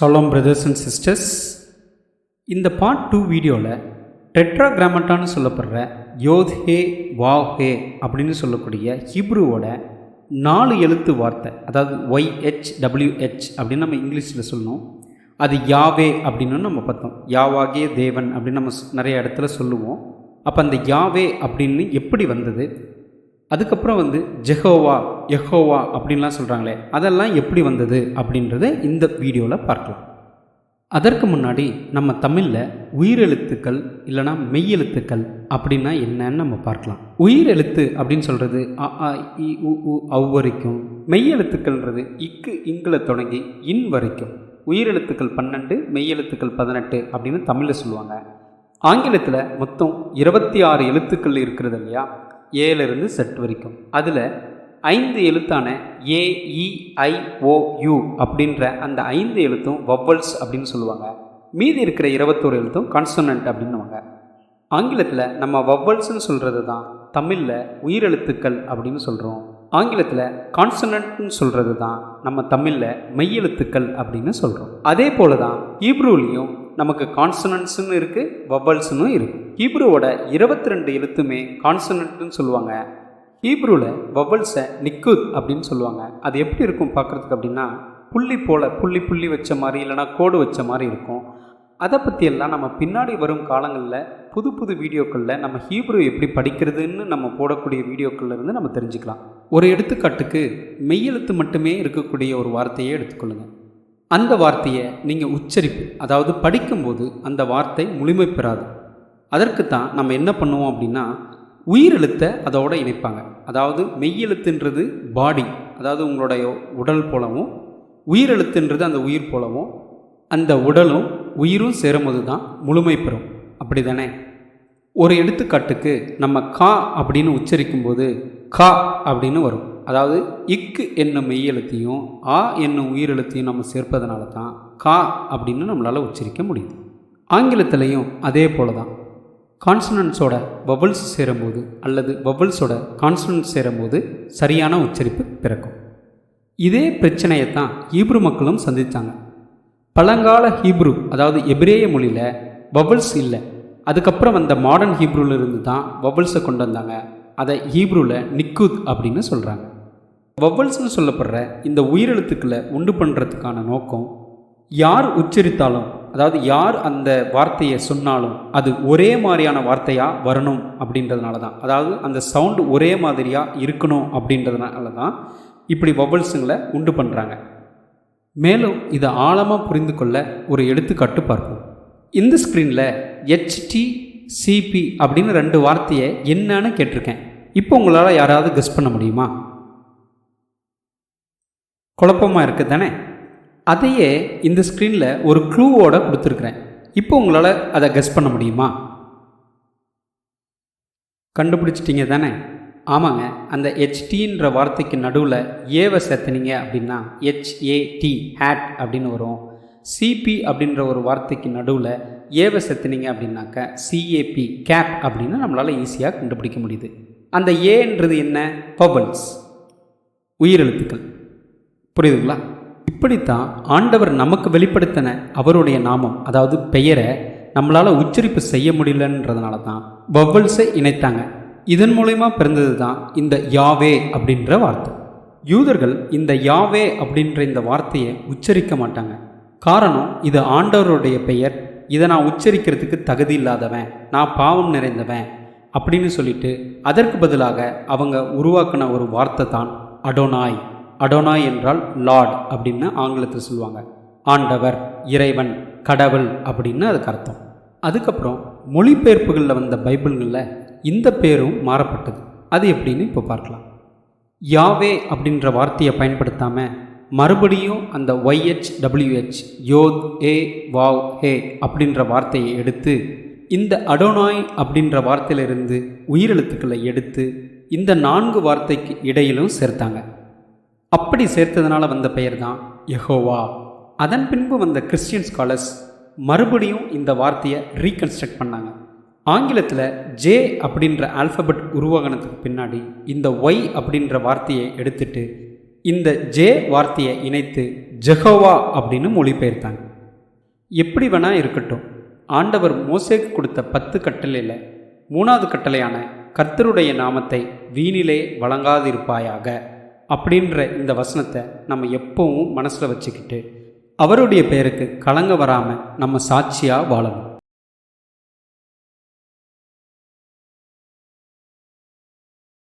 Shalom brothers and sisters இந்த part two வீடியோவில் டெட்ராகிராமட்டான்னு சொல்லப்படுற யோத் ஹே வாவ் ஹே அப்படின்னு சொல்லக்கூடிய ஹிப்ருவோட நாலு எழுத்து வார்த்தை அதாவது ஒய்ஹெச் டபிள்யூஹெச் அப்படின்னு நம்ம இங்கிலீஷில் சொல்லணும் அது யாவே அப்படின்னு நம்ம பார்த்தோம். யாவாகே தேவன் அப்படின்னு நம்ம நிறைய இடத்துல சொல்லுவோம். அப்போ அந்த யாவே அப்படின்னு எப்படி வந்தது? அதுக்கப்புறம் வந்து ஜெஹோவா எஹோவா அப்படின்லாம் சொல்கிறாங்களே அதெல்லாம் எப்படி வந்தது அப்படின்றத இந்த வீடியோவில் பார்க்கலாம். அதற்கு முன்னாடி நம்ம தமிழில் உயிரெழுத்துக்கள் இல்லைனா மெய்யெழுத்துக்கள் அப்படின்னா என்னன்னு நம்ம பார்க்கலாம். உயிரெழுத்து அப்படின்னு சொல்கிறது அ ஆ இ உ உ அவ் வரைக்கும். மெய்யெழுத்துக்கள்ன்றது இக்கு இங்கில் தொடங்கி இன் வரைக்கும். உயிரெழுத்துக்கள் பன்னெண்டு மெய்யெழுத்துக்கள் பதினெட்டு அப்படின்னு தமிழில் சொல்லுவாங்க. ஆங்கிலத்தில் மொத்தம் இருபத்தி ஆறு எழுத்துக்கள் இருக்கிறது இல்லையா? ஏலேருந்து செட் வரைக்கும். அதில் ஐந்து எழுத்தான ஏஇஐஓயு e, அப்படின்ற அந்த ஐந்து எழுத்தும் வவ்வல்ஸ் அப்படின்னு சொல்லுவாங்க. மீதி இருக்கிற இருபத்தோரு எழுத்தும் கான்சனன்ட் அப்படின்னுவாங்க. ஆங்கிலத்தில் நம்ம வவ்வல்ஸ்ன்னு சொல்கிறது தான் தமிழில் உயிரெழுத்துக்கள் அப்படின்னு சொல்கிறோம் ஆங்கிலத்தில் கான்சனன்ட்னு சொல்கிறது தான் நம்ம தமிழில் மெய்யெழுத்துக்கள் அப்படின்னு சொல்கிறோம் அதே போல தான் ஹீப்ரூலையும் நமக்கு கான்சனன்ட்ஸுன்னு இருக்குது வவ்வல்ஸ்னு இருக்குது ஹீப்ருவோட இருபத்தி ரெண்டு எழுத்துமே கான்சனன்ட்னு சொல்லுவாங்க. ஹீப்ரூவில் வவ்வல்ஸை நிக்குத் அப்படின்னு சொல்லுவாங்க. அது எப்படி இருக்கும் பார்க்குறதுக்கு அப்படின்னா புள்ளி போல் புள்ளி புள்ளி வச்ச மாதிரி இல்லைனா கோடு வச்ச மாதிரி இருக்கும். அதை பற்றியெல்லாம் நம்ம பின்னாடி வரும் காலங்களில் புது புது வீடியோக்களில் நம்ம ஹீப்ரு எப்படி படிக்கிறதுன்னு நம்ம போடக்கூடிய வீடியோக்களில் இருந்து நம்ம தெரிஞ்சுக்கலாம். ஒரு எடுத்துக்காட்டுக்கு மெய்யெழுத்து மட்டுமே இருக்கக்கூடிய ஒரு வார்த்தையை எடுத்துக்கொள்ளுங்கள் அந்த வார்த்தையை நீங்கள் உச்சரிப்பு அதாவது படிக்கும்போது அந்த வார்த்தை முழுமை பெறாது. அதற்கு தான் நம்ம என்ன பண்ணுவோம் அப்படின்னா உயிரெழுத்தை அதோடு இணைப்பாங்க. அதாவது மெய்யெழுத்துன்றது பாடி அதாவது உங்களுடைய உடல் போலவும் உயிரெழுத்துன்றது அந்த உயிர் போலவும் அந்த உடலும் உயிரும் சேரும்போது தான் முழுமை பெறும். அப்படி தானே ஒரு எடுத்துக்காட்டுக்கு நம்ம கா அப்படின்னு உச்சரிக்கும்போது கா அப்படின்னு வரும். அதாவது இக்கு என்னும் மெய்யெழுத்தையும் ஆ என்னும் உயிரெழுத்தையும் நம்ம சேர்ப்பதனால தான் கா அப்படின்னு நம்மளால் உச்சரிக்க முடியுது. ஆங்கிலத்திலையும் அதே போல தான் கான்சனன்ஸோட வவல்ஸ் சேரும்போது அல்லது வவல்ஸோட கான்சனன்ஸ் சேரும்போது சரியான உச்சரிப்பு பிறக்கும். இதே பிரச்சனையை தான் ஹீப்ரு மக்களும் சந்தித்தாங்க பழங்கால ஹீப்ரு அதாவது எபிரேய மொழியில் வவல்ஸ் இல்லை. அதுக்கப்புறம் வந்த மாடர்ன் ஹீப்ருல இருந்து தான் வவல்ஸை கொண்டு வந்தாங்க. அதை ஹீப்ருவில் நிக்குத் அப்படின்னு சொல்கிறாங்க வவ்வல்ஸ்னு சொல்லப்படுற இந்த உயிரெழுத்துக்களை உண்டு பண்ணுறதுக்கான நோக்கம் யார் உச்சரித்தாலும் அதாவது யார் அந்த வார்த்தையை சொன்னாலும் அது ஒரே மாதிரியான வார்த்தையாக வரணும் அப்படின்றதுனால தான் அதாவது அந்த சவுண்டு ஒரே மாதிரியாக இருக்கணும் அப்படின்றதுனால தான் இப்படி வவ்வல்ஸுங்களை உண்டு பண்ணுறாங்க மேலும் இதை ஆழமாக புரிந்து கொள்ள ஒரு எடுத்துக்காட்டு பார்ப்போம். இந்த ஸ்க்ரீனில் ஹெச்டி சிபி அப்படின்னு ரெண்டு வார்த்தையை என்னன்னு கேட்டிருக்கேன். இப்போ உங்களால் யாராவது கெஸ் பண்ண முடியுமா? குழப்பமாக இருக்குது தானே அதையே இந்த ஸ்க்ரீனில் ஒரு க்ளூவோட கொடுத்துருக்குறேன். இப்போ உங்களால் அதை கெஸ் பண்ண முடியுமா? கண்டுபிடிச்சிட்டிங்க தானே? ஆமாங்க அந்த ஹெச்டின்ற வார்த்தைக்கு நடுவில் ஏவை சேர்த்துனீங்க அப்படின்னா ஹெச்ஏடி ஹேட் அப்படின்னு வரும். சிபி அப்படின்ற ஒரு வார்த்தைக்கு நடுவில் ஏவை சேர்த்துனீங்க அப்படின்னாக்க சிஏபி கேப் அப்படின்னு நம்மளால் ஈஸியாக கண்டுபிடிக்க முடியுது. அந்த ஏன்றது என்ன? பபல்ஸ் உயிரெழுத்துக்கள். புரியுதுங்களா? இப்படித்தான் ஆண்டவர் நமக்கு வெளிப்படுத்தின அவருடைய நாமம் அதாவது பெயரை நம்மளால் உச்சரிப்பு செய்ய முடியலன்றதுனால தான் வவ்வல்ஸை இணைத்தாங்க. இதன் மூலயமா பிறந்தது தான் இந்த யாவே அப்படின்ற வார்த்தை. யூதர்கள் இந்த யாவே அப்படின்ற இந்த வார்த்தையை உச்சரிக்க மாட்டாங்க. காரணம் இது ஆண்டவருடைய பெயர். இதை நான் உச்சரிக்கிறதுக்கு தகுதி இல்லாதவன் நான் பாவம் நிறைந்தவன் அப்படின்னு சொல்லிட்டு அதற்கு பதிலாக அவங்க உருவாக்கின ஒரு வார்த்தை தான் அடோனாய். அடோனாய் என்றால் லார்ட் அப்படின்னு ஆங்கிலத்தில் சொல்லுவாங்க. ஆண்டவர் இறைவன் கடவுள் அப்படின்னு அதுக்கு அர்த்தம். அதுக்கப்புறம் மொழிபெயர்ப்புகளில் வந்த பைபிள்களில் இந்த பேரும் மாறப்பட்டது. அது எப்படின்னு இப்போ பார்க்கலாம். யாவே அப்படின்ற வார்த்தையை பயன்படுத்தாமல் மறுபடியும் அந்த ஒய்ஹெச் டபிள்யூஹெச் யோத் ஏ வாவ் ஹே அப்படின்ற வார்த்தையை எடுத்து இந்த அடோனாய் அப்படின்ற வார்த்தையிலிருந்து உயிரெழுத்துக்களை எடுத்து இந்த நான்கு வார்த்தைக்கு இடையிலும் சேர்த்தாங்க. அப்படி சேர்த்ததுனால வந்த பெயர் தான் யெகோவா. அதன் பின்பு வந்த கிறிஸ்டியன் ஸ்காலர்ஸ் மறுபடியும் இந்த வார்த்தையை ரீகன்ஸ்ட்ரக்ட் பண்ணாங்க. ஆங்கிலத்தில் ஜே அப்படின்ற ஆல்ஃபபெட் உருவாகினதுக்கு பின்னாடி இந்த ஒய் அப்படின்ற வார்த்தையை எடுத்துட்டு இந்த ஜே வார்த்தையை இணைத்து ஜெகோவா அப்படின்னு மொழிபெயர்த்தாங்க. எப்படி வேணா இருக்கட்டும். ஆண்டவர் மோசேக்கு கொடுத்த பத்து கட்டளையில் மூணாவது கட்டளையான கர்த்தருடைய நாமத்தை வீணிலே வழங்காதிருப்பாயாக. அப்படின்ற இந்த வசனத்தை நம்ம எப்பவும் மனசில் வச்சுக்கிட்டு அவருடைய பெயருக்கு கலங்க வராமல் நம்ம சாட்சியாக வாழணும்.